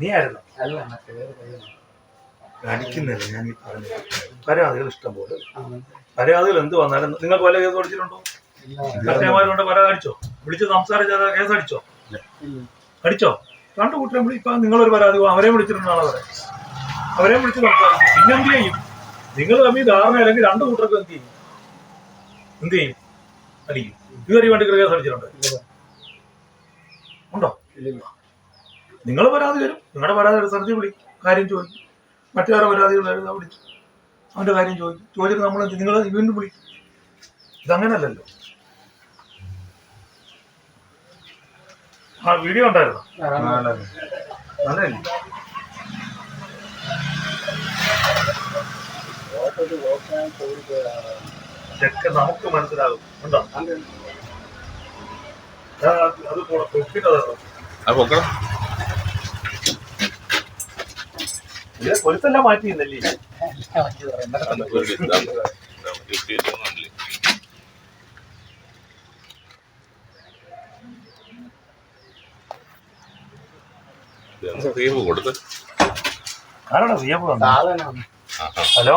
നീ ആയിരുന്നു. അടിക്കുന്നില്ല ഞാൻ ഈ പറഞ്ഞത് പരാതികൾ ഇഷ്ടം പോലെ പരാതികൾ എന്ത് വന്നാലും നിങ്ങൾക്ക് വല്ല കേസ് അടിച്ചിട്ടുണ്ടോ കസ്റ്റമറുണ്ട് പരാതി അടിച്ചോ? വിളിച്ച് സംസാരിച്ചാൽ കേസ് അടിച്ചോ. അടിച്ചോ? രണ്ടു കൂട്ടരെ വിളി ഇപ്പൊ നിങ്ങളൊരു പരാതി അവരെ വിളിച്ചിട്ടുണ്ടാണ് അവരെ അവരെ വിളിച്ച് സംസാരിക്കും പിന്നെ എന്ത് ചെയ്യും? നിങ്ങൾ തമ്മിൽ ധാരണ അല്ലെങ്കിൽ രണ്ടു കൂട്ടർക്കും എന്ത് ചെയ്യും? എന്ത് ചെയ്യും? അടിക്കും. ഇതുവരെ വേണ്ടി കേസ് അടിച്ചിട്ടുണ്ട്. ഉണ്ടോ. നിങ്ങൾ പരാതി വരും നിങ്ങളുടെ പരാതി അനുസരിച്ച് വിളി. കാര്യം ചോദിക്കും. മറ്റേറെ പരാതികൾ വരും വിളിച്ചു അവന്റെ കാര്യം ചോദിക്കും. ചോദിച്ചിട്ട് നമ്മൾ നിങ്ങൾ വീണ്ടും വിളിക്കും ഇതങ്ങനല്ലല്ലോ. ആ വീഡിയോ ഉണ്ടായിരുന്നോ? നല്ലല്ലേ. ഇതൊക്കെ നമുക്ക് മനസ്സിലാകും. ഉണ്ടോ? അത് പൊക്കണം. കൊലുത്തെല്ലാം മാറ്റിയിരുന്നല്ലേ? കൊടുത്ത്. ഹലോ?